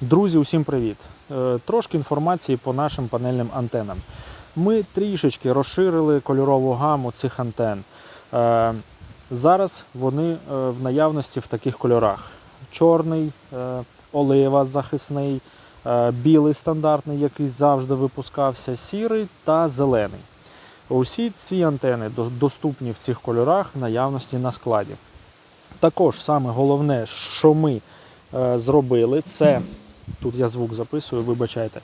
Друзі, усім привіт! Е, Трошки інформації по нашим панельним антенам. Ми трішечки розширили кольорову гаму цих антен. Е, Зараз вони е, в наявності в таких кольорах: чорний, олива захисний, білий стандартний, який завжди випускався, сірий та зелений. Усі ці антени доступні в цих кольорах в наявності на складі. Також саме головне, що ми зробили, це тут я звук записую, вибачайте.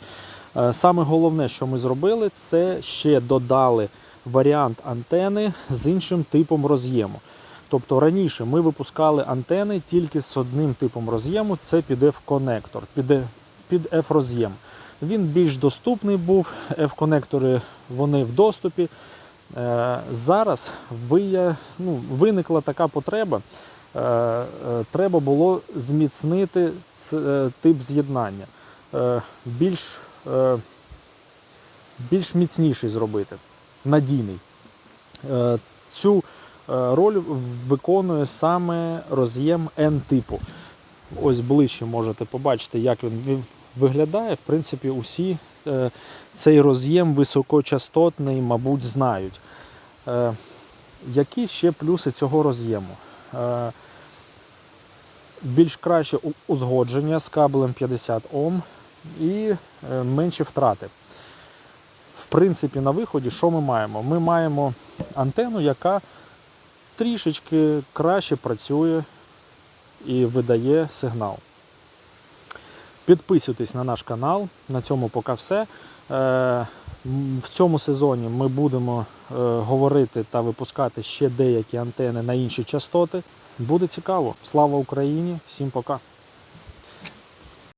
Е, Саме головне, що ми зробили, це ще додали варіант антени з іншим типом роз'єму. Тобто раніше ми випускали антени тільки з одним типом роз'єму, це під F-конектор, під, F-роз'єм. Він більш доступний був, F-конектори вони в доступі. Е, Зараз ну, виникла така потреба. Е, е, Треба було зміцнити е, тип з'єднання, більш, більш міцніший зробити, надійний. Цю роль виконує саме роз'єм N-типу. Ось ближче можете побачити, як він виглядає. В принципі, усі цей роз'єм високочастотний, мабуть, знають. Які ще плюси цього роз'єму? Е, Більш краще узгодження з кабелем 50 Ом і е, менші втрати. В принципі, на виході, що ми маємо? Ми маємо антенну, яка трішечки краще працює і видає сигнал. Підписуйтесь на наш канал. На цьому поки все. Е, В цьому сезоні ми будемо е, говорити та випускати ще деякі антени на інші частоти. Буде цікаво. Слава Україні! Всім пока!